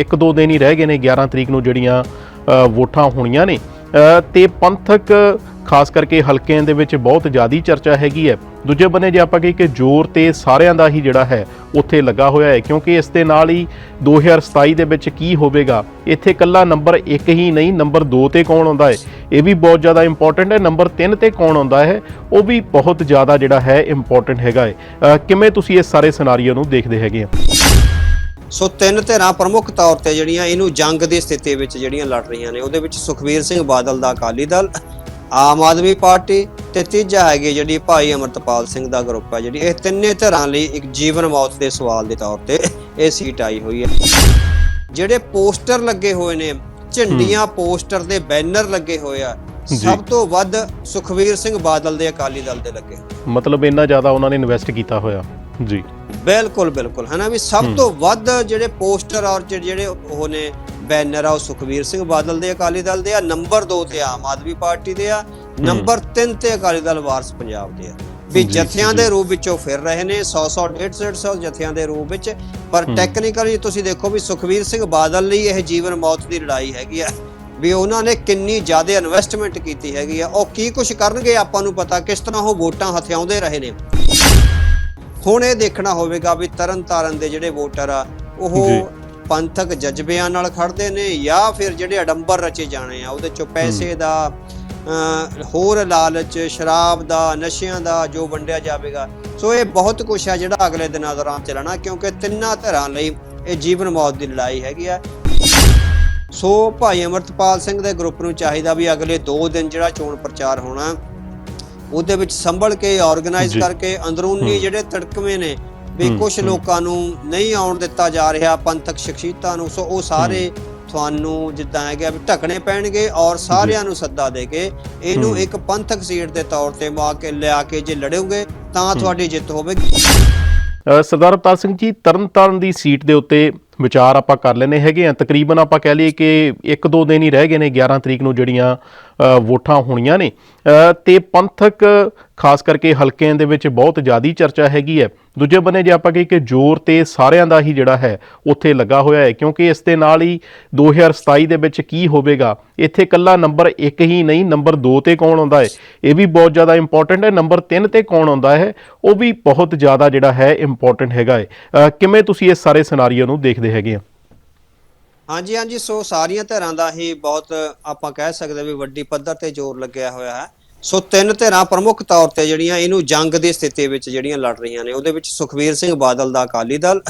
ਇੱਕ ਦੋ ਦਿਨ ਹੀ ਰਹਿ ਗਏ ਨੇ 11 ਤਰੀਕ ਨੂੰ ਜਿਹੜੀਆਂ ਵੋਟਾਂ ਹੋਣੀਆਂ ਨੇ। ਅ, ਤੇ ਪੰਥਕ ਖਾਸ ਕਰਕੇ ਹਲਕਿਆਂ ਦੇ ਵਿੱਚ ਬਹੁਤ ਜ਼ਿਆਦੀ ਚਰਚਾ ਹੈਗੀ ਹੈ। ਦੂਜੇ ਬੰਨੇ ਜੇ ਆਪਾਂ ਕਹੀਏ ਕਿ ਜ਼ੋਰ ਤੇ ਸਾਰਿਆਂ ਦਾ ਹੀ ਜਿਹੜਾ ਹੈ ਉੱਥੇ ਲੱਗਾ ਹੋਇਆ ਹੈ ਕਿਉਂਕਿ ਇਸ ਦੇ ਨਾਲ ਹੀ 2027 ਦੇ ਵਿੱਚ ਕੀ ਹੋਵੇਗਾ? ਇੱਥੇ ਕੱਲਾ ਨੰਬਰ 1 ਹੀ ਨਹੀਂ ਨੰਬਰ 2 ਤੇ ਕੌਣ ਆਉਂਦਾ ਹੈ? ਇਹ ਵੀ ਬਹੁਤ ਜ਼ਿਆਦਾ ਇੰਪੋਰਟੈਂਟ ਹੈ। ਨੰਬਰ 3 ਤੇ ਕੌਣ ਆਉਂਦਾ ਹੈ? ਉਹ ਵੀ ਬਹੁਤ ਜ਼ਿਆਦਾ ਜਿਹੜਾ ਹੈ ਇੰਪੋਰਟੈਂਟ ਹੈਗਾ ਹੈ। ਕਿਵੇਂ ਤੁਸੀਂ ਇਸ ਸਾਰੇ ਸਿਨਾਰੀਓ ਨੂੰ ਦੇਖਦੇ ਹੈਗੇ ਆ ਸੋ ਤਿੰਨ ਧਿਰਾਂ ਪ੍ਰਮੁੱਖ ਤੌਰ ਤੇ ਜਿਹੜੀਆਂ ਇਹਨੂੰ ਜੰਗ ਦੀ ਸਥਿਤੀ ਵਿੱਚ ਜਿਹੜੀਆਂ ਲੜ ਰਹੀਆਂ ਨੇ ਉਹਦੇ ਵਿੱਚ ਸੁਖਬੀਰ ਸਿੰਘ ਬਾਦਲ ਦਾ ਅਕਾਲੀ ਦਲ ਆਮ ਆਦਮੀ ਪਾਰਟੀ ਤੇ ਤੀਜਾ ਹੈਗੀ ਜਿਹੜੀ ਭਾਈ ਅਮਰਤਪਾਲ ਸਿੰਘ ਦਾ ਗਰੁੱਪ ਹੈ ਜਿਹੜੀ ਇਹ ਤਿੰਨੇ ਧਿਰਾਂ ਲਈ ਇੱਕ ਜੀਵਨ ਮੌਤ ਦੇ ਸਵਾਲ ਦੇ ਤੌਰ ਤੇ ਇਹ ਸੀਟ ਆਈ ਹੋਈ ਹੈ। ਜਿਹੜੇ ਪੋਸਟਰ ਲੱਗੇ ਹੋਏ ਨੇ ਝੰਡੀਆਂ ਪੋਸਟਰ ਦੇ ਬੈਨਰ ਲੱਗੇ ਹੋਏ ਆ। ਸਭ ਤੋਂ ਵੱਧ ਸੁਖਬੀਰ ਸਿੰਘ ਬਾਦਲ ਦੇ ਅਕਾਲੀ ਦਲ ਦੇ ਲੱਗੇ ਮਤਲਬ ਇੰਨਾ ਜ਼ਿਆਦਾ ਉਹਨਾਂ ਨੇ ਇਨਵੈਸਟ ਕੀਤਾ ਹੋਇਆ। ਜੀ। ਬਿਲਕੁਲ ਬਿਲਕੁਲ ਹਨਾ ਵੀ ਸਭ ਤੋਂ ਵੱਧ ਜਿਹੜੇ ਪੋਸਟਰ ਔਰ ਜਿਹੜੇ- ਉਹ ਨੇ ਬੈਨਰ ਆ ਉਹ ਸੁਖਬੀਰ ਸਿੰਘ ਬਾਦਲ ਦੇ ਅਕਾਲੀ ਦਲ ਦੇ ਆ ਨੰਬਰ 2 ਤੇ ਆਮ ਆਦਮੀ ਪਾਰਟੀ ਦੇ ਆ ਨੰਬਰ 3 ਤੇ ਅਕਾਲੀ ਦਲ ਵਾਰਸ ਪੰਜਾਬ ਦੇ ਆ। ਵੀ ਜਥਿਆਂ। ਦੇ ਰੂਪ ਵਿੱਚੋਂ ਫਿਰ ਰਹੇ ਨੇ 100 100 150 150 ਜਥਿਆਂ ਦੇ ਰੂਪ ਵਿੱਚ। ਪਰ ਟੈਕਨੀਕਲੀ ਤੁਸੀਂ ਦੇਖੋ ਵੀ ਸੁਖਬੀਰ ਸਿੰਘ ਬਾਦਲ ਲਈ ਇਹ ਜੀਵਨ ਮੌਤ ਦੀ ਲੜਾਈ ਹੈਗੀ ਆ। ਵੀ ਉਹਨਾਂ ਨੇ ਕਿੰਨੀ ਜ਼ਿਆਦਾ ਇਨਵੈਸਟਮੈਂਟ ਕੀਤੀ ਹੈਗੀ ਆ। ਉਹ ਕੀ ਕੁਝ ਕਰਨਗੇ ਆਪਾਂ ਨੂੰ ਪਤਾ ਕਿਸ ਤਰ੍ਹਾਂ ਉਹ ਵੋਟਾਂ ਹਥਿਆਉਂਦੇ ਰਹੇ ਨੇ। ਹੁਣ ਇਹ ਦੇਖਣਾ ਹੋਵੇਗਾ ਵੀ ਤਰਨ ਤਾਰਨ ਦੇ ਜਿਹੜੇ ਵੋਟਰ ਆ ਉਹ। ਪੰਥਕ ਜਜ਼ਬਿਆਂ ਨਾਲ ਖੜਦੇ ਨੇ ਜਾਂ ਫਿਰ ਜਿਹੜੇ ਅਡੰਬਰ ਰਚੇ ਜਾਣੇ ਆ ਉਹਦੇ ਚੋਂ ਪੈਸੇ ਦਾ ਹੋਰ ਲਾਲਚ ਸ਼ਰਾਬ ਦਾ ਨਸ਼ਿਆਂ ਦਾ ਜੋ ਵੰਡਿਆ ਜਾਵੇਗਾ। ਸੋ ਇਹ ਬਹੁਤ ਕੁਝ ਹੈ ਜਿਹੜਾ ਅਗਲੇ ਦਿਨਾਂ ਦੌਰਾਨ ਚੱਲਣਾ ਕਿਉਂਕਿ ਤਿੰਨਾਂ ਧਿਰਾਂ ਲਈ ਇਹ ਜੀਵਨ ਮੌਤ ਦੀ ਲੜਾਈ ਹੈਗੀ ਆ। ਸੋ ਭਾਈ ਅਮਰਤਪਾਲ ਸਿੰਘ ਦੇ ਗਰੁੱਪ ਨੂੰ ਚਾਹੀਦਾ ਵੀ ਅਗਲੇ 2 ਦਿਨ ਜਿਹੜਾ ਚੋਣ ਪ੍ਰਚਾਰ ਹੋਣਾ ਉਹਦੇ ਵਿੱਚ ਸੰਭਲ ਕੇ ਆਰਗੇਨਾਈਜ਼। ਕਰਕੇ ਅੰਦਰੂਨੀ ਜਿਹੜੇ ਤੜਕਵੇਂ ਨੇ ਵੀ ਕੁਝ ਲੋਕਾਂ ਨੂੰ ਨਹੀਂ ਆਉਣ ਦਿੱਤਾ ਜਾ ਰਿਹਾ ਪੰਥਕ ਸ਼ਖਸੀਅਤਾਂ ਨੂੰ ਸੋ ਉਹ ਸਾਰੇ ਤੁਹਾਨੂੰ ਜਿੱਦਾਂ ਹੈਗਾ ਵੀ ਢਕਣੇ ਪੈਣਗੇ ਔਰ ਸਾਰਿਆਂ ਨੂੰ ਸੱਦਾ ਦੇ ਕੇ ਇਹਨੂੰ ਇੱਕ ਪੰਥਕ ਸੀਟ ਦੇ ਤੌਰ ਤੇ ਮਾ ਕੇ ਲਿਆ ਕੇ ਜੇ ਲੜੋਗੇ ਤਾਂ ਤੁਹਾਡੀ ਜਿੱਤ ਹੋਵੇਗੀ। ਸਰਦਾਰ ਅਵਤਾਰ ਸਿੰਘ ਜੀ ਤਰਨਤਾਰਨ ਦੀ ਸੀਟ ਦੇ ਉੱਤੇ ਵਿਚਾਰ ਆਪਾਂ ਕਰ ਲੈਨੇ ਹੈਗੇ ਆ। ਤਕਰੀਬਨ ਆਪਾਂ ਕਹਿ ਲਈਏ ਕਿ ਇੱਕ ਦੋ ਦਿਨ ਹੀ ਰਹਿ ਗਏ ਨੇ 11 ਤਰੀਕ ਨੂੰ ਜਿਹੜੀਆਂ ਵੋਟਾਂ ਹੋਣੀਆਂ ਨੇ। ਅ, ਤੇ ਪੰਥਕ ਖਾਸ ਕਰਕੇ ਹਲਕਿਆਂ ਦੇ ਵਿੱਚ ਬਹੁਤ ਜ਼ਿਆਦੀ ਚਰਚਾ ਹੈਗੀ ਹੈ। ਦੂਜੇ ਬੰਨੇ ਜੇ ਆਪਾਂ ਕਹੀ ਕਿ ਜ਼ੋਰ ਤੇ ਸਾਰਿਆਂ ਦਾ ਹੀ ਜਿਹੜਾ ਹੈ ਉੱਥੇ ਲੱਗਾ ਹੋਇਆ ਹੈ। ਕਿਉਂਕਿ ਇਸ ਦੇ ਨਾਲ ਹੀ 2027 ਦੇ ਵਿੱਚ ਕੀ ਹੋਵੇਗਾ? ਇੱਥੇ ਕੱਲਾ ਨੰਬਰ 1 ਹੀ ਨਹੀਂ ਨੰਬਰ 2 ਤੇ ਕੌਣ ਆਉਂਦਾ ਹੈ? ਇਹ ਵੀ ਬਹੁਤ ਜ਼ਿਆਦਾ ਇੰਪੋਰਟੈਂਟ ਹੈ। ਨੰਬਰ 3 ਤੇ ਕੌਣ ਆਉਂਦਾ ਹੈ? ਉਹ ਵੀ ਬਹੁਤ ਜ਼ਿਆਦਾ ਜਿਹੜਾ ਹੈ ਇੰਪੋਰਟੈਂਟ ਹੈਗਾ ਹੈ। ਕਿਵੇਂ ਤੁਸੀਂ ਇਸ ਸਾਰੇ ਸਿਨਾਰੀਓ ਨੂੰ ਦੇਖਦੇ ਹੈਗੇ ਆ ਹਾਂਜੀ ਹਾਂਜੀ, ਸੋ ਸਾਰੀਆਂ ਧਿਰਾਂ ਦਾ ਹੀ ਬਹੁਤ ਆਪਾਂ ਕਹਿ ਸਕਦੇ ਵੀ ਵੱਡੀ ਪੱਧਰ ਤੇ ਜ਼ੋਰ ਲੱਗਿਆ ਹੋਇਆ ਹੈ। ਸੋ ਤਿੰਨ ਧਿਰਾਂ ਪ੍ਰਮੁੱਖ ਤੌਰ ਤੇ ਜਿਹੜੀਆਂ ਇਹਨੂੰ ਜੰਗ ਦੀ ਸਥਿਤੀ ਵਿੱਚ ਜਿਹੜੀਆਂ ਲੜ ਰਹੀਆਂ ਨੇ, ਉਹਦੇ ਵਿੱਚ ਸੁਖਬੀਰ ਸਿੰਘ ਬਾਦਲ ਦਾ ਅਕਾਲੀ ਦਲ,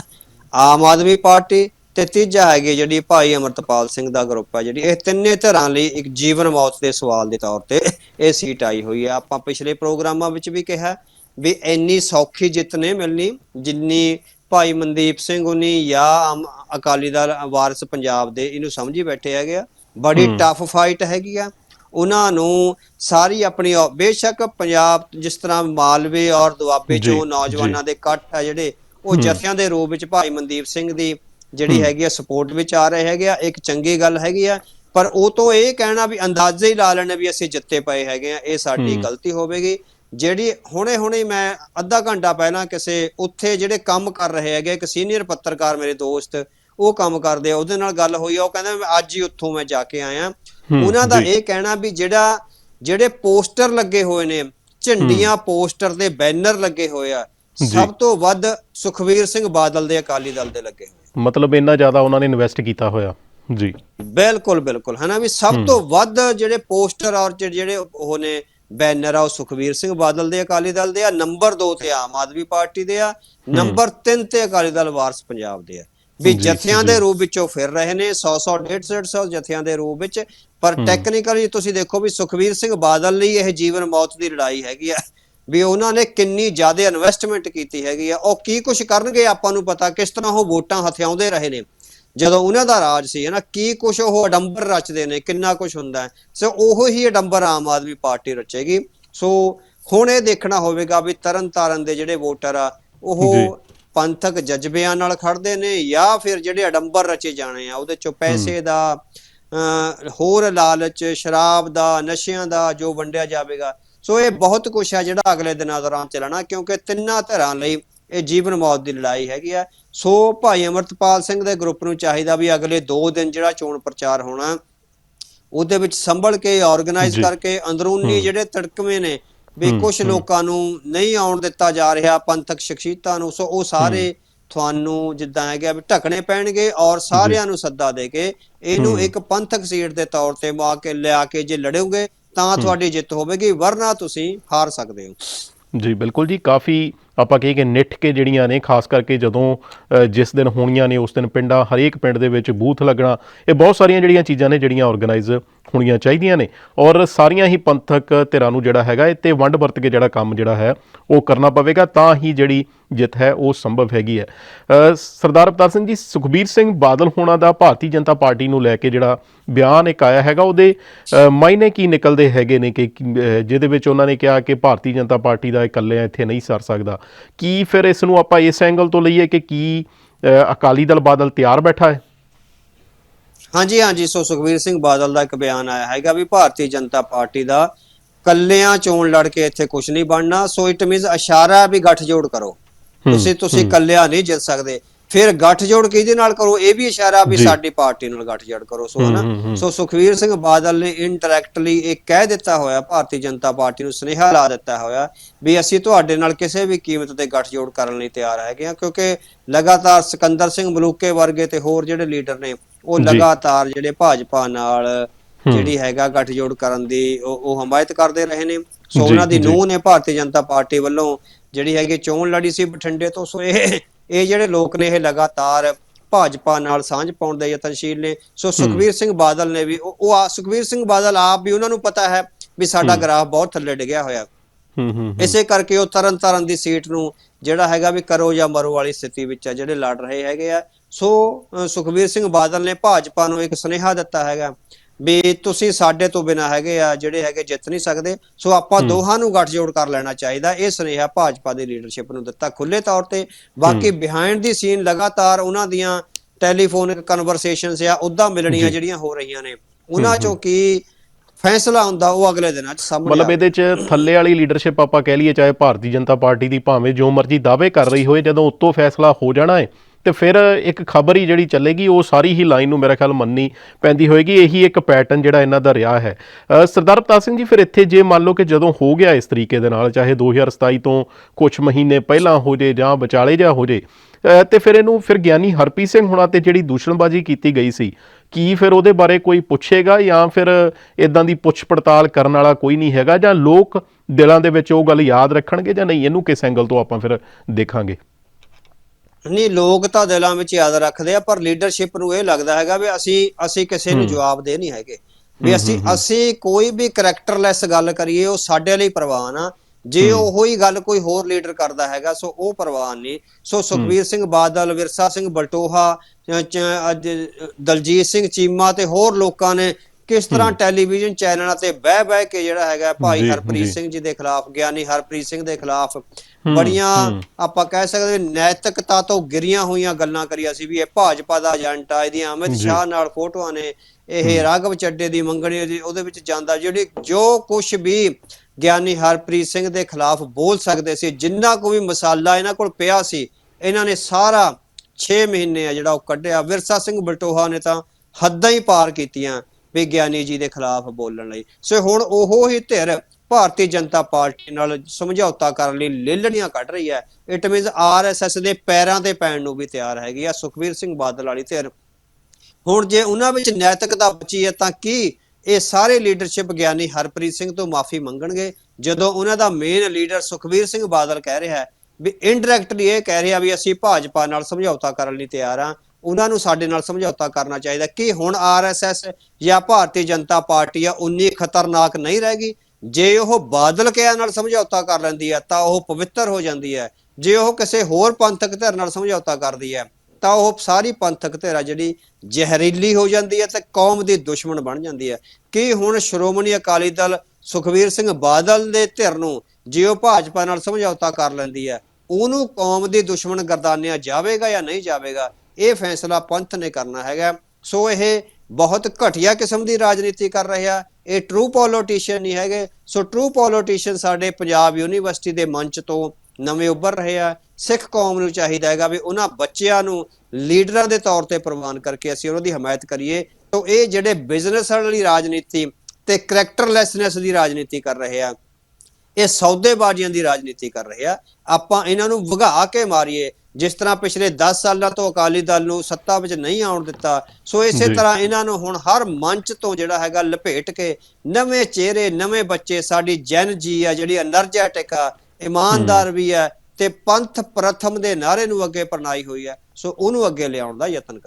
ਆਮ ਆਦਮੀ ਪਾਰਟੀ ਤੇ ਤੀਜਾ ਹੈਗੀ ਜਿਹੜੀ ਭਾਈ ਅਮਰਤਪਾਲ ਸਿੰਘ ਦਾ ਗਰੁੱਪ ਹੈ, ਜਿਹੜੀ ਇਹ ਤਿੰਨੇ ਧਿਰਾਂ ਲਈ ਇੱਕ ਜੀਵਨ ਮੌਤ ਦੇ ਸਵਾਲ ਦੇ ਤੌਰ ਤੇ ਇਹ ਸੀਟ ਆਈ ਹੋਈ ਹੈ। ਆਪਾਂ ਪਿਛਲੇ ਪ੍ਰੋਗਰਾਮਾਂ ਵਿੱਚ ਵੀ ਕਿਹਾ ਵੀ ਇੰਨੀ ਸੌਖੀ ਜਿੱਤ ਨਹੀਂ ਮਿਲਣੀ, ਜਿੰਨੀ ਭਾਈ ਮਨਦੀਪ ਸਿੰਘ ਉਨੀ ਜਾਂ ਅਕਾਲੀ ਦਲ ਵਾਰਿਸ ਪੰਜਾਬ ਦੇ ਇਹਨੂੰ ਸਮਝੀ ਬੈਠੇ ਹੈਗੇ ਆ। ਬੜੀ ਟਫ ਫਾਈਟ ਹੈਗੀ ਆ। ਉਹਨਾਂ ਨੂੰ ਸਾਰੀ ਆਪਣੀ ਬੇਸ਼ੱਕ ਪੰਜਾਬ ਜਿਸ ਤਰ੍ਹਾਂ ਮਾਲਵੇ ਔਰ ਦੁਆਬੇ ਚੋਂ ਨੌਜਵਾਨਾਂ ਦੇ ਇਕੱਠ ਆ ਜਿਹੜੇ ਉਹ ਜਥਿਆਂ ਦੇ ਰੂਪ ਵਿੱਚ ਭਾਈ ਮਨਦੀਪ ਸਿੰਘ ਦੀ ਜਿਹੜੀ ਹੈਗੀ ਆ ਸਪੋਰਟ ਵਿੱਚ ਆ ਰਹੇ ਹੈਗੇ ਆ ਇੱਕ ਚੰਗੀ ਗੱਲ ਹੈਗੀ ਆ। ਪਰ ਉਹ ਤੋਂ ਇਹ ਕਹਿਣਾ ਵੀ ਅੰਦਾਜ਼ੇ ਹੀ ਲਾ ਲੈਣੇ ਵੀ ਅਸੀਂ ਜਿੱਤੇ ਪਏ ਹੈਗੇ ਆ ਇਹ ਸਾਡੀ ਗਲਤੀ ਹੋਵੇਗੀ। ਜਿਹੜੀ ਹੁਣੇ ਹੁਣੇ ਮੈਂ ਅੱਧਾ ਘੰਟਾ ਪਹਿਲਾਂ ਕਿਸੇ ਉੱਥੇ ਜਿਹੜੇ ਕੰਮ ਕਰ ਰਹੇ ਹੈਗੇ ਇੱਕ ਸੀਨੀਅਰ ਪੱਤਰਕਾਰ ਮੇਰੇ ਦੋਸਤ ਉਹ ਕੰਮ ਕਰਦੇ ਆ ਉਹਦੇ ਨਾਲ ਗੱਲ ਹੋਈ ਆ ਉਹ ਕਹਿੰਦਾ ਮੈਂ ਅੱਜ ਹੀ ਉੱਥੋਂ ਮੈਂ ਜਾ ਕੇ ਆਇਆ। ਉਹਨਾਂ ਦਾ। ਇਹ ਕਹਿਣਾ ਵੀ ਜਿਹੜਾ ਜਿਹੜੇ ਪੋਸਟਰ ਲੱਗੇ ਹੋਏ ਨੇ ਝੰਡੀਆਂ ਪੋਸਟਰ ਦੇ ਬੈਨਰ ਲੱਗੇ ਹੋਏ ਆ ਸਭ ਤੋਂ ਵੱਧ ਸੁਖਵੀਰ ਸਿੰਘ ਬਾਦਲ ਦੇ ਅਕਾਲੀ ਦਲ ਦੇ ਲੱਗੇ ਹੋਏ ਮਤਲਬ ਇੰਨਾ ਜ਼ਿਆਦਾ ਉਹਨਾਂ ਨੇ ਇਨਵੈਸਟ ਕੀਤਾ ਹੋਇਆ ਜੀ। ਬਿਲਕੁਲ ਬਿਲਕੁਲ ਹਨਾ ਵੀ ਸਭ ਤੋਂ ਵੱਧ ਜਿਹੜੇ ਪੋਸਟਰ ਔਰ ਜਿਹੜੇ- ਜਿਹੜੇ ਉਹ ਨੇ ਬੈਨਰ ਆ ਉਹ ਸੁਖਵੀਰ ਸਿੰਘ ਬਾਦਲ ਦੇ ਅਕਾਲੀ ਦਲ ਦੇ ਆ ਨੰਬਰ 2 ਤੇ ਆਮ ਆਦਮੀ ਪਾਰਟੀ ਦੇ ਆ ਨੰਬਰ 3 ਤੇ ਅਕਾਲੀ ਦਲ ਵਾਰਸ ਪੰਜਾਬ ਦੇ ਆ। ਵੀ ਜਥਿਆਂ। ਦੇ ਰੂਪ ਵਿੱਚੋਂ ਫਿਰ ਰਹੇ ਨੇ 100 100 150 150 ਜਥਿਆਂ ਦੇ ਰੂਪ ਵਿੱਚ। ਪਰ ਟੈਕਨੀਕਲੀ ਤੁਸੀਂ ਦੇਖੋ ਵੀ ਸੁਖਵੀਰ ਸਿੰਘ ਬਾਦਲ ਲਈ ਇਹ ਜੀਵਨ ਮੌਤ ਦੀ ਲੜਾਈ ਹੈਗੀ ਆ। ਵੀ ਉਹਨਾਂ ਨੇ ਕਿੰਨੀ ਜ਼ਿਆਦਾ ਇਨਵੈਸਟਮੈਂਟ ਕੀਤੀ ਹੈਗੀ ਆ। ਉਹ ਕੀ ਕੁਝ ਕਰਨਗੇ ਆਪਾਂ ਨੂੰ ਪਤਾ ਕਿਸ ਤਰ੍ਹਾਂ ਉਹ ਵੋਟਾਂ ਹਥਿਆਉਂਦੇ ਰਹੇ ਨੇ। ਜਦੋਂ ਉਹਨਾਂ ਦਾ ਰਾਜ ਸੀ ਹਨਾ ਕੀ ਕੁਝ ਉਹ ਅਡੰਬਰ ਰਚਦੇ ਨੇ ਕਿੰਨਾ ਕੁਝ ਹੁੰਦਾ ਹੈ। ਸੋ ਉਹੋ ਹੀ ਅਡੰਬਰ ਆਮ ਆਦਮੀ ਪਾਰਟੀ ਰਚੇਗੀ। ਸੋ ਹੁਣ ਇਹ ਦੇਖਣਾ ਹੋਵੇਗਾ ਵੀ ਤਰਨ ਤਾਰਨ ਦੇ ਜਿਹੜੇ ਵੋਟਰ ਆ। ਉਹ ਪੰਥਕ ਜਜ਼ਬਿਆਂ ਨਾਲ ਖੜਦੇ ਨੇ ਜਾਂ ਫਿਰ ਜਿਹੜੇ ਅਡੰਬਰ ਰਚੇ ਜਾਣੇ ਆ ਉਹਦੇ ਚੋਂ ਪੈਸੇ ਦਾ ਹੋਰ ਲਾਲਚ ਸ਼ਰਾਬ ਦਾ ਨਸ਼ਿਆਂ ਦਾ ਜੋ ਵੰਡਿਆ ਜਾਵੇਗਾ। ਸੋ ਇਹ ਬਹੁਤ ਕੁਝ ਹੈ ਜਿਹੜਾ ਅਗਲੇ ਦਿਨਾਂ ਦੌਰਾਨ ਚੱਲਣਾ ਕਿਉਂਕਿ ਤਿੰਨਾਂ ਧਿਰਾਂ ਲਈ ਇਹ ਜੀਵਨ ਮੌਤ ਦੀ ਲੜਾਈ ਹੈਗੀ ਆ। ਸੋ ਭਾਈ ਅਮਰਤਪਾਲ ਸਿੰਘ ਦੇ ਗਰੁੱਪ ਨੂੰ ਚਾਹੀਦਾ ਵੀ ਅਗਲੇ 2 ਦਿਨ ਜਿਹੜਾ ਚੋਣ ਪ੍ਰਚਾਰ ਹੋਣਾ ਉਹਦੇ ਵਿੱਚ ਸੰਭਲ ਕੇ ਆਰਗੇਨਾਈਜ਼। ਕਰਕੇ ਅੰਦਰੂਨੀ ਜਿਹੜੇ ਤੜਕਵੇਂ ਨੇ ਵੀ ਕੁਝ ਲੋਕਾਂ ਨੂੰ ਨਹੀਂ ਆਉਣ ਦਿੱਤਾ ਜਾ ਰਿਹਾ ਪੰਥਕ ਸ਼ਖਸੀਅਤਾਂ ਨੂੰ। ਸੋ ਉਹ ਸਾਰੇ ਤੁਹਾਨੂੰ ਜਿੱਦਾਂ ਹੈਗਾ ਵੀ ਢਕਣੇ ਪੈਣਗੇ ਔਰ ਸਾਰਿਆਂ ਨੂੰ ਸੱਦਾ ਦੇ ਕੇ ਇਹਨੂੰ ਇੱਕ ਪੰਥਕ ਸੀਟ ਦੇ ਤੌਰ ਤੇ ਮਾ ਕੇ ਲਿਆ ਕੇ ਜੇ ਲੜੋਗੇ ਤਾਂ ਤੁਹਾਡੀ ਜਿੱਤ ਹੋਵੇਗੀ ਵਰਨਾ ਤੁਸੀਂ ਹਾਰ ਸਕਦੇ ਹੋ। ਜੀ ਬਿਲਕੁਲ ਜੀ। ਕਾਫੀ ਆਪਾਂ ਕਹੀਏ ਕਿ ਨਿੱਠ ਕੇ ਜਿਹੜੀਆਂ ਨੇ, ਖਾਸ ਕਰਕੇ ਜਦੋਂ ਜਿਸ ਦਿਨ ਹੋਣੀਆਂ ਨੇ, ਉਸ ਦਿਨ ਪਿੰਡਾਂ, ਹਰੇਕ ਪਿੰਡ ਦੇ ਵਿੱਚ ਬੂਥ ਲੱਗਣਾ, ਇਹ ਬਹੁਤ ਸਾਰੀਆਂ ਜਿਹੜੀਆਂ ਚੀਜ਼ਾਂ ਨੇ, ਜਿਹੜੀਆਂ ਆਰਗੇਨਾਈਜ਼ ਹੋਣੀਆਂ ਚਾਹੀਦੀਆਂ ਨੇ। ਔਰ ਸਾਰੀਆਂ ਹੀ ਪੰਥਕ ਧਿਰਾਂ ਨੂੰ ਜਿਹੜਾ ਹੈਗਾ, ਇਹ ਤੇ ਵੰਡ ਵਰਤ ਕੇ ਜਿਹੜਾ ਕੰਮ ਜਿਹੜਾ ਹੈ, ਉਹ ਕਰਨਾ ਪਵੇਗਾ, ਤਾਂ ਹੀ ਜਿਹੜੀ ਜਿੱਤ ਹੈ, ਉਹ ਸੰਭਵ ਹੈਗੀ ਹੈ। ਸਰਦਾਰ ਅਵਤਾਰ ਸਿੰਘ ਜੀ, ਸੁਖਬੀਰ ਸਿੰਘ ਬਾਦਲ ਹੋਣਾ ਦਾ ਭਾਰਤੀ ਜਨਤਾ ਪਾਰਟੀ ਨੂੰ ਲੈ ਕੇ ਜਿਹੜਾ ਬਿਆਨ ਇੱਕ ਆਇਆ ਹੈਗਾ, ਉਹਦੇ ਮਾਇਨੇ ਕੀ ਨਿਕਲਦੇ ਹੈਗੇ ਨੇ ਕਿ ਜਿਹਦੇ ਵਿੱਚ ਉਹਨਾਂ ਨੇ ਕਿਹਾ ਕਿ ਭਾਰਤੀ ਜਨਤਾ ਪਾਰਟੀ ਦਾ ਇਕੱਲੇ ਇੱਥੇ ਨਹੀਂ ਸਰ ਸਕਦਾ। ਕੀ ਫਿਰ ਇਸ ਨੂੰ ਆਪਾਂ ਇਸ ਐਂਗਲ ਤੋਂ ਲਈਏ ਕਿ ਕੀ ਅਕਾਲੀ ਦਲ ਬਾਦਲ ਤਿਆਰ ਬੈਠਾ ਹੈ? ਹਾਂਜੀ ਹਾਂਜੀ ਸੋ ਸੁਖਵੀਰ ਸਿੰਘ ਬਾਦਲ ਦਾ ਇੱਕ ਬਿਆਨ ਆਇਆ ਹੈਗਾ ਵੀ ਭਾਰਤੀ ਜਨਤਾ ਪਾਰਟੀ ਦਾ ਕੱਲਿਆਂ ਚੋਣ ਲੜ ਕੇ ਇੱਥੇ ਕੁਝ ਨਹੀਂ ਬਣਨਾ ਸੋ ਇਟ ਮੀਨਸ ਇਸ਼ਾਰਾ ਵੀ ਗੱਠਜੋੜ ਕਰੋ। ਤੁਸੀਂ ਤੁਸੀਂ ਕੱਲਿਆਂ ਨਹੀਂ ਜਿੱਤ ਸਕਦੇ। ਫਿਰ ਗੱਠਜੋੜ ਕਿਹਦੇ ਨਾਲ ਕਰੋ? ਇਹ ਵੀ ਇਸ਼ਾਰਾ ਵੀ। ਸਾਡੀ ਪਾਰਟੀ ਨਾਲ ਗੱਠਜੋੜ ਕਰੋ ਸੋ ਹਨਾ। ਸੋ ਸੁਖਵੀਰ ਸਿੰਘ ਬਾਦਲ ਨੇ ਇਨਡਾਇਰੈਕਟਲੀ ਇਹ ਕਹਿ ਦਿੱਤਾ ਹੋਇਆ ਭਾਰਤੀ ਜਨਤਾ ਪਾਰਟੀ ਨੂੰ ਸੁਨੇਹਾ ਲਾ ਦਿੱਤਾ ਹੋਇਆ ਵੀ ਅਸੀਂ ਤੁਹਾਡੇ ਨਾਲ ਕਿਸੇ ਵੀ ਕੀਮਤ ਤੇ ਗੱਠਜੋੜ ਕਰਨ ਲਈ ਤਿਆਰ ਹੈਗੇ ਹਾਂ ਕਿਉਂਕਿ ਲਗਾਤਾਰ ਸਿਕੰਦਰ ਸਿੰਘ ਮਲੂਕੇ ਵਰਗੇ ਤੇ ਹੋਰ ਜਿਹੜੇ ਲੀਡਰ ਨੇ ਉਹ। ਲਗਾਤਾਰ ਜਿਹੜੇ ਭਾਜਪਾ ਨਾਲ ਜਿਹੜੀ ਹੈਗਾ ਗੱਠਜੋੜ ਕਰਨ ਦੀ ਉਹ ਉਹ ਹਮਾਇਤ ਕਰਦੇ ਰਹੇ ਨੇ। ਸੋ ਉਹਨਾਂ ਦੀ। ਨੂੰਹ ਨੇ ਭਾਰਤੀ ਜਨਤਾ ਪਾਰਟੀ ਵੱਲੋਂ ਜਿਹੜੀ ਹੈਗੀ ਚੋਣ ਲੜੀ ਸੀ ਬਠਿੰਡੇ ਤੋਂ। ਸੋ ਇਹ ਇਹ ਜਿਹੜੇ ਲੋਕ ਨੇ ਇਹ ਲਗਾਤਾਰ ਭਾਜਪਾ ਨਾਲ ਸਾਂਝ ਪਾਉਣ ਦੇ ਯਤਨਸ਼ੀਲ ਨੇ। ਸੋ ਸੁਖਵੀਰ ਸਿੰਘ ਬਾਦਲ ਨੇ ਵੀ ਉਹ ਸੁਖਵੀਰ ਸਿੰਘ ਬਾਦਲ ਆਪ ਵੀ ਉਹਨਾਂ ਨੂੰ ਪਤਾ ਹੈ ਵੀ ਸਾਡਾ ਗ੍ਰਾਫ ਬਹੁਤ ਥੱਲੇ ਡਿੱਗਿਆ ਹੋਇਆ। ਇਸੇ ਕਰਕੇ ਉਹ ਤਰਨ ਤਾਰਨ ਦੀ ਸੀਟ ਨੂੰ ਜਿਹੜਾ ਹੈਗਾ ਵੀ ਕਰੋ ਜਾਂ ਮਰੋ ਵਾਲੀ ਸਥਿਤੀ ਵਿੱਚ ਆ ਜਿਹੜੇ ਲੜ ਰਹੇ ਹੈਗੇ ਆ। ਸੋ ਅ, ਸੁਖਬੀਰ ਸਿੰਘ ਬਾਦਲ ਨੇ ਭਾਜਪਾ ਨੂੰ ਇੱਕ ਸੁਨੇਹਾ ਦਿੱਤਾ ਹੈਗਾ ਵੀ ਤੁਸੀਂ ਸਾਡੇ ਤੋਂ ਬਿਨਾ ਹੈਗੇ ਆ ਜਿਹੜੇ ਹੈਗੇ ਜਿੱਤ ਨਹੀਂ ਸਕਦੇ ਸੋ ਆਪਾਂ ਦੋਹਾਂ ਨੂੰ ਗੱਠਜੋੜ ਕਰ ਲੈਣਾ ਚਾਹੀਦਾ। ਇਹ ਸੁਨੇਹਾ ਭਾਜਪਾ ਦੀ ਲੀਡਰਸ਼ਿਪ ਨੂੰ ਦਿੱਤਾ ਖੁੱਲੇ ਤੌਰ ਤੇ। ਬਾਕੀ ਬਿਹਾਈਂਡ ਦੀ ਸੀਨ ਲਗਾਤਾਰ ਉਹਨਾਂ ਦੀਆਂ ਟੈਲੀਫੋਨਿਕ ਕਨਵਰਸੇਸ਼ਨਸ ਆ ਉਦਾਂ ਮਿਲਣੀਆਂ ਜਿਹੜੀਆਂ ਹੋ ਰਹੀਆਂ ਨੇ। ਉਹਨਾਂ ਚੋਂ ਕੀ ਫੈਸਲਾ ਹੁੰਦਾ ਉਹ ਅਗਲੇ ਦਿਨਾਂ 'ਚ ਸਾਹਮਣੇ ਮਤਲਬ। ਇਹਦੇ ਚ ਥੱਲੇ ਵਾਲੀ ਲੀਡਰਸ਼ਿਪ ਆਪਾਂ ਕਹਿ ਲਈਏ ਚਾਹੇ ਭਾਰਤੀ ਜਨਤਾ ਪਾਰਟੀ ਦੀ ਭਾਵੇਂ ਜੋ ਮਰਜ਼ੀ ਦਾਅਵੇ ਕਰ ਰਹੀ ਹੋਏ ਜਦੋਂ ਉੱਤੋਂ ਫੈਸਲਾ ਹੋ ਜਾਣਾ ਹੈ ਤੇ ਫਿਰ ਇੱਕ ਖਬਰ ਹੀ ਜਿਹੜੀ ਚੱਲੇਗੀ ਉਹ ਸਾਰੀ ਹੀ ਲਾਈਨ ਨੂੰ ਮੇਰਾ ਖਿਆਲ ਮੰਨਣੀ ਪੈਂਦੀ ਹੋਏਗੀ ਇਹੀ ਇੱਕ ਪੈਟਰਨ ਜਿਹੜਾ ਇਹਨਾਂ ਦਾ ਰਿਹਾ ਹੈ ਸਰਦਾਰ ਪ੍ਰਤਾਪ ਸਿੰਘ ਜੀ ਫਿਰ ਇੱਥੇ ਜੇ ਮੰਨ ਲਓ ਕਿ ਜਦੋਂ ਹੋ ਗਿਆ ਇਸ ਤਰੀਕੇ ਦੇ ਨਾਲ ਚਾਹੇ 2027 ਤੋਂ ਕੁਝ ਮਹੀਨੇ ਪਹਿਲਾਂ ਹੋ ਜੇ ਜਾਂ ਵਿਚਾਲੇ ਜਾਂ ਹੋ ਜੇ ਤੇ ਫਿਰ ਇਹਨੂੰ ਫਿਰ ਗਿਆਨੀ ਹਰਪ੍ਰੀਤ ਸਿੰਘ ਹੁਣਾਂ ਤੇ ਜਿਹੜੀ ਦੂਸ਼ਣਬਾਜ਼ੀ ਕੀਤੀ ਗਈ ਸੀ ਕੀ ਫਿਰ ਉਹਦੇ ਬਾਰੇ ਕੋਈ ਪੁੱਛੇਗਾ ਜਾਂ ਫਿਰ ਇਦਾਂ ਦੀ ਪੁੱਛ ਪੜਤਾਲ ਕਰਨ ਵਾਲਾ ਕੋਈ ਨਹੀਂ ਹੈਗਾ ਜਾਂ ਲੋਕ ਦਿਲਾਂ ਦੇ ਵਿੱਚ ਉਹ ਗੱਲ ਯਾਦ ਰੱਖਣਗੇ ਜਾਂ ਨਹੀਂ? ਇਹਨੂੰ ਕਿਸ ਐਂਗਲ ਤੋਂ ਆਪਾਂ ਫਿਰ ਦੇਖਾਂਗੇ? ਨਹੀਂ ਲੋਕ ਤਾਂ ਦਿਲਾਂ ਵਿੱਚ ਯਾਦ ਰੱਖਦੇ ਆ ਪਰ ਲੀਡਰਸ਼ਿਪ ਨੂੰ ਇਹ ਲੱਗਦਾ ਹੈਗਾ ਵੀ ਅਸੀਂ ਅਸੀਂ ਕਿਸੇ ਨੂੰ ਜਵਾਬ ਦੇ ਨਹੀਂ ਹੈਗੇ। ਵੀ ਅਸੀਂ ਅਸੀਂ ਕੋਈ ਵੀ ਕਰੈਕਟਰਲੈਸ ਗੱਲ ਕਰੀਏ ਉਹ ਸਾਡੇ ਲਈ ਪ੍ਰਵਾਨ ਆ। ਜੇ ਉਹੋ ਹੀ ਗੱਲ ਕੋਈ ਹੋਰ ਲੀਡਰ ਕਰਦਾ ਹੈਗਾ ਸੋ ਉਹ ਪ੍ਰਵਾਨ ਨਹੀਂ। ਸੋ ਸੁਖਬੀਰ ਸਿੰਘ ਬਾਦਲ ਵਿਰਸਾ ਸਿੰਘ ਬਲਟੋਹਾ ਦਲਜੀਤ ਸਿੰਘ ਚੀਮਾ ਤੇ ਹੋਰ ਲੋਕਾਂ ਨੇ ਕਿਸ ਤਰ੍ਹਾਂ ਟੈਲੀਵਿਜ਼ਨ ਚੈਨਲਾਂ ਤੇ ਬਹਿ ਬਹਿ ਕੇ ਜਿਹੜਾ ਹੈਗਾ ਭਾਈ ਹਰਪ੍ਰੀਤ। ਸਿੰਘ ਜੀ ਦੇ ਖਿਲਾਫ ਗਿਆਨੀ ਹਰਪ੍ਰੀਤ ਸਿੰਘ ਦੇ ਖਿਲਾਫ ਬੜੀਆਂ ਆਪਾਂ ਕਹਿ ਸਕਦੇ ਨੈਤਿਕਤਾ ਤੋਂ ਗਿਰੀਆਂ ਹੋਈਆਂ ਗੱਲਾਂ ਕਰੀਆਂ ਸੀ ਵੀ ਇਹ ਭਾਜਪਾ ਦਾ ਏਜੰਟ ਆ ਇਹਦੀਆਂ ਅਮਿਤ ਸ਼ਾਹ ਨਾਲ ਫੋਟੋਆਂ ਨੇ ਇਹ ਰਾਘਵ ਚੱਡੇ ਦੀ ਮੰਗਣੀ ਉਹਦੇ ਵਿੱਚ ਜਾਂਦਾ ਜਿਹੜੀ ਜੋ ਕੁਝ ਵੀ ਗਿਆਨੀ ਹਰਪ੍ਰੀਤ ਸਿੰਘ ਦੇ ਖਿਲਾਫ ਬੋਲ ਸਕਦੇ ਸੀ, ਜਿੰਨਾ ਕੋ ਵੀ ਮਸਾਲਾ ਇਹਨਾਂ ਕੋਲ ਪਿਆ ਸੀ, ਇਹਨਾਂ ਨੇ ਸਾਰਾ 6 ਮਹੀਨੇ ਆ ਜਿਹੜਾ ਉਹ ਕੱਢਿਆ। ਵਿਰਸਾ ਸਿੰਘ ਬਲਟੋਹਾ ਨੇ ਤਾਂ ਹੱਦਾਂ ਹੀ ਪਾਰ ਕੀਤੀਆਂ ਵੀ ਗਿਆਨੀ ਜੀ ਦੇ ਖਿਲਾਫ ਬੋਲਣ ਲਈ। ਸੋ ਹੁਣ ਉਹ ਹੀ ਧਿਰ ਭਾਰਤੀ ਜਨਤਾ ਪਾਰਟੀ ਨਾਲ ਸਮਝੌਤਾ ਕਰਨ ਲਈ ਲੇਲੜੀਆਂ ਕੱਢ ਰਹੀ ਹੈ। ਇਟ ਮੀਨਸ ਆਰਐਸਐਸ ਦੇ ਪੈਰਾਂ ਤੇ ਪੈਣ ਨੂੰ ਵੀ ਤਿਆਰ ਹੈਗੀ ਆ। ਸੁਖਵੀਰ ਸਿੰਘ ਬਾਦਲ ਵਾਲੀ ਧਿਰ। ਹੁਣ ਜੇ ਉਹਨਾਂ ਵਿੱਚ ਨੈਤਿਕਤਾ ਬਚੀ ਹੈ ਤਾਂ ਕੀ ਇਹ ਸਾਰੇ ਲੀਡਰਸ਼ਿਪ ਗਿਆਨੀ ਹਰਪ੍ਰੀਤ ਸਿੰਘ ਤੋਂ ਮਾਫੀ ਮੰਗਣਗੇ। ਜਦੋਂ ਉਹਨਾਂ ਦਾ ਮੇਨ ਲੀਡਰ ਸੁਖਵੀਰ ਸਿੰਘ ਬਾਦਲ ਕਹਿ ਰਿਹਾ ਹੈ ਵੀ ਇਨਡਾਇਰੈਕਟਲੀ ਇਹ ਕਹਿ ਰਿਹਾ ਵੀ ਅਸੀਂ ਭਾਜਪਾ ਨਾਲ ਸਮਝੌਤਾ ਕਰਨ ਲਈ ਤਿਆਰ ਹਾਂ। ਉਹਨਾਂ ਨੂੰ ਸਾਡੇ ਨਾਲ ਸਮਝੌਤਾ ਕਰਨਾ ਚਾਹੀਦਾ ਕਿ ਹੁਣ ਆਰਐਸਐਸ ਜਾਂ ਭਾਰਤੀ ਜਨਤਾ ਪਾਰਟੀ ਆ, ਉਨੀ ਖਤਰਨਾਕ ਨਹੀਂ ਰਹੇਗੀ ਜੇ ਉਹ ਬਾਦਲ ਕਿਆ ਨਾਲ ਸਮਝੌਤਾ ਕਰ ਲੈਂਦੀ ਹੈ ਤਾਂ ਉਹ ਪਵਿੱਤਰ ਹੋ ਜਾਂਦੀ ਹੈ। ਜੇ ਉਹ ਕਿਸੇ ਹੋਰ ਪੰਥਕ ਧਿਰ ਨਾਲ ਸਮਝੌਤਾ ਕਰਦੀ ਹੈ ਤਾਂ ਉਹ ਸਾਰੀ ਪੰਥਕ ਧਿਰਾ ਜਿਹੜੀ ਜ਼ਹਿਰੀਲੀ ਹੋ ਜਾਂਦੀ ਹੈ ਤੇ ਕੌਮ ਦੀ ਦੁਸ਼ਮਣ ਬਣ ਜਾਂਦੀ ਹੈ। ਕੀ ਹੁਣ ਸ਼੍ਰੋਮਣੀ ਅਕਾਲੀ ਦਲ ਸੁਖਵੀਰ ਸਿੰਘ ਬਾਦਲ ਦੇ ਧਿਰ ਨੂੰ ਜੇ ਉਹ ਭਾਜਪਾ ਨਾਲ ਸਮਝੌਤਾ ਕਰ ਲੈਂਦੀ ਹੈ, ਉਹਨੂੰ ਕੌਮ ਦੀ ਦੁਸ਼ਮਣ ਗਰਦਾਨਿਆ ਜਾਵੇਗਾ ਜਾਂ ਨਹੀਂ ਜਾਵੇਗਾ? ਇਹ ਫੈਸਲਾ ਪੰਥ ਨੇ ਕਰਨਾ ਹੈਗਾ। ਸੋ ਇਹ ਬਹੁਤ ਘਟੀਆ ਕਿਸਮ ਦੀ ਰਾਜਨੀਤੀ ਕਰ ਰਿਹਾ ਇਹ ਟਰੂ ਪੋਲੀਟੀਸ਼ੀਅਨ ਨਹੀਂ ਹੈਗੇ। ਸੋ ਟਰੂ ਪੋਲੀਟੀਸ਼ੀਅਨ ਸਾਡੇ ਪੰਜਾਬ ਯੂਨੀਵਰਸਿਟੀ ਦੇ ਮੰਚ ਤੋਂ ਨਵੇਂ ਉੱਭਰ ਰਹੇ ਆ। ਸਿੱਖ ਕੌਮ ਨੂੰ ਚਾਹੀਦਾ ਹੈਗਾ ਵੀ ਉਹਨਾਂ ਬੱਚਿਆਂ ਨੂੰ ਲੀਡਰਾਂ ਦੇ ਤੌਰ ਤੇ ਪ੍ਰਵਾਨ ਕਰਕੇ ਅਸੀਂ ਉਹਨਾਂ ਦੀ ਹਮਾਇਤ ਕਰੀਏ। ਤੋਂ ਇਹ ਜਿਹੜੇ ਬਿਜ਼ਨਸ ਵਾਲੀ ਰਾਜਨੀਤੀ ਤੇ ਕੈਰੈਕਟਰਲੈਸਨੈਸ ਦੀ ਰਾਜਨੀਤੀ ਕਰ ਰਹੇ ਆ ਇਹ ਸੌਦੇਬਾਜ਼ੀਆਂ ਦੀ ਰਾਜਨੀਤੀ ਕਰ ਰਹੇ ਆ ਆਪਾਂ ਇਹਨਾਂ ਨੂੰ ਵਗਾ ਕੇ ਮਾਰੀਏ। ਜਿਸ ਤਰ੍ਹਾਂ ਪਿਛਲੇ 10 ਸਾਲਾਂ ਤੋਂ ਅਕਾਲੀ ਦਲ ਨੂੰ ਸੱਤਾ ਵਿੱਚ ਨਹੀਂ ਆਉਣ ਦਿੱਤਾ ਸੋ ਇਸੇ ਤਰ੍ਹਾਂ ਇਹਨਾਂ ਨੂੰ ਹੁਣ ਹਰ ਮੰਚ ਤੋਂ ਜਿਹੜਾ ਹੈਗਾ ਲਪੇਟ ਕੇ ਨਵੇਂ ਚਿਹਰੇ ਨਵੇਂ ਬੱਚੇ ਸਾਡੀ ਜਨ ਜੀ ਆ ਜਿਹੜੀ ਐਨਰਜੈਟਿਕ ਆ ਇਮਾਨਦਾਰ ਵੀ ਆ ਤੇ ਪੰਥ ਪ੍ਰਥਮ ਦੇ ਨਾਰੇ ਨੂੰ ਅੱਗੇ ਪ੍ਰਣਾਈ ਹੋਈ ਹੈ ਸੋ ਉਹਨੂੰ ਅੱਗੇ ਲਿਆਉਣ ਦਾ ਯਤਨ ਕਰੀ